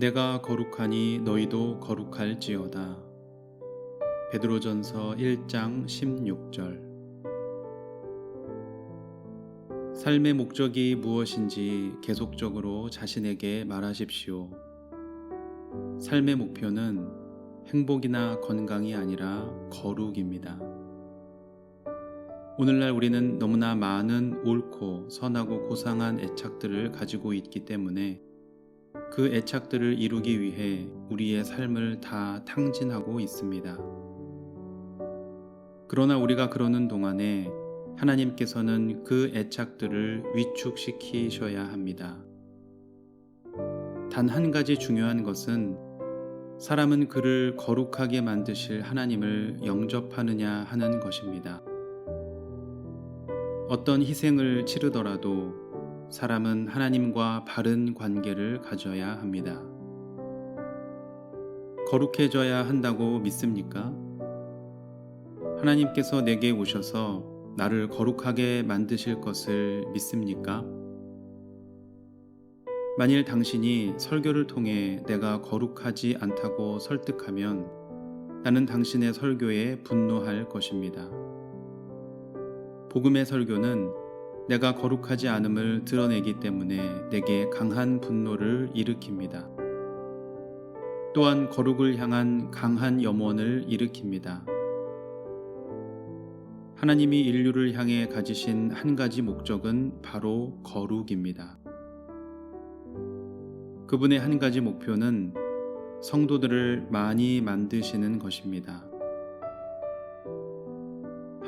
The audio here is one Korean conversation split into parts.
내가 거룩하니 너희도 거룩할지어다. 베드로전서 1장 16절 삶의 목적이 무엇인지 계속적으로 자신에게 말하십시오. 삶의 목표는 행복이나 건강이 아니라 거룩입니다. 오늘날 우리는 너무나 많은 옳고 선하고 고상한 애착들을 가지고 있기 때문에 그 애착들을 이루기 위해 우리의 삶을 다 탕진하고 있습니다. 그러나 우리가 그러는 동안에 하나님께서는 그 애착들을 위축시키셔야 합니다. 단 한 가지 중요한 것은 사람은 그를 거룩하게 만드실 하나님을 영접하느냐 하는 것입니다. 어떤 희생을 치르더라도 사람은 하나님과 바른 관계를 가져야 합니다. 거룩해져야 한다고 믿습니까? 하나님께서 내게 오셔서 나를 거룩하게 만드실 것을 믿습니까? 만일 당신이 설교를 통해 내가 거룩하지 않다고 설득하면 나는 당신의 설교에 분노할 것입니다. 복음의 설교는 내가 거룩하지 않음을 드러내기 때문에 내게 강한 분노를 일으킵니다. 또한 거룩을 향한 강한 염원을 일으킵니다. 하나님이 인류를 향해 가지신 한 가지 목적은 바로 거룩입니다. 그분의 한 가지 목표는 성도들을 많이 만드시는 것입니다.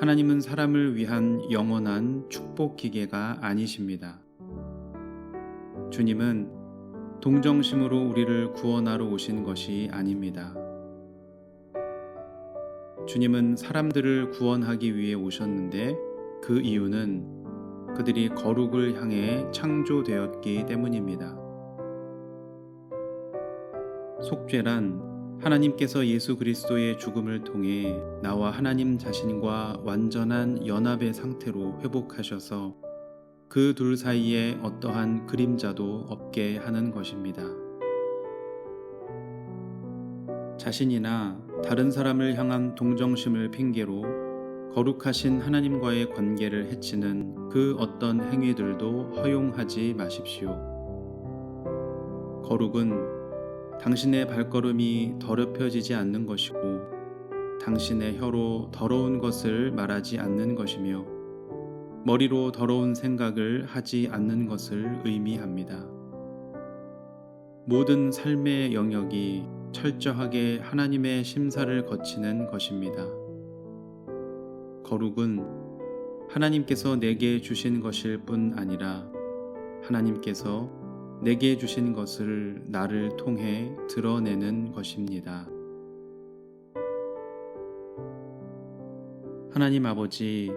하나님은 사람을 위한 영원한 축복 기계가 아니십니다. 주님은 동정심으로 우리를 구원하러 오신 것이 아닙니다. 주님은 사람들을 구원하기 위해 오셨는데 그 이유는 그들이 거룩을 향해 창조되었기 때문입니다. 속죄란 하나님께서 예수 그리스도의 죽음을 통해 나와 하나님 자신과 완전한 연합의 상태로 회복하셔서 그 둘 사이에 어떠한 그림자도 없게 하는 것입니다. 자신이나 다른 사람을 향한 동정심을 핑계로 거룩하신 하나님과의 관계를 해치는 그 어떤 행위들도 허용하지 마십시오. 거룩은 당신의 발걸음이 더럽혀지지 않는 것이고 당신의 혀로 더러운 것을 말하지 않는 것이며 머리로 더러운 생각을 하지 않는 것을 의미합니다. 모든 삶의 영역이 철저하게 하나님의 심사를 거치는 것입니다. 거룩은 하나님께서 내게 주신 것일 뿐 아니라 하나님께서 내게 주신 것을 나를 통해 드러내는 것입니다. 하나님 아버지,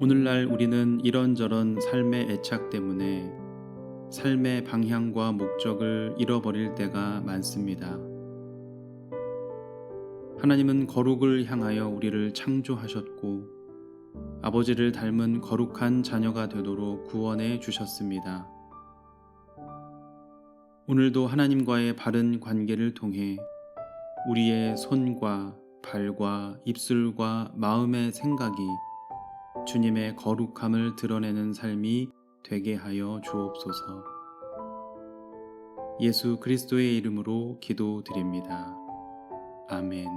오늘날 우리는 이런저런 삶의 애착 때문에 삶의 방향과 목적을 잃어버릴 때가 많습니다. 하나님은 거룩을 향하여 우리를 창조하셨고 아버지를 닮은 거룩한 자녀가 되도록 구원해 주셨습니다. 오늘도 하나님과의 바른 관계를 통해 우리의 손과 발과 입술과 마음의 생각이 주님의 거룩함을 드러내는 삶이 되게 하여 주옵소서. 예수 그리스도의 이름으로 기도드립니다. 아멘.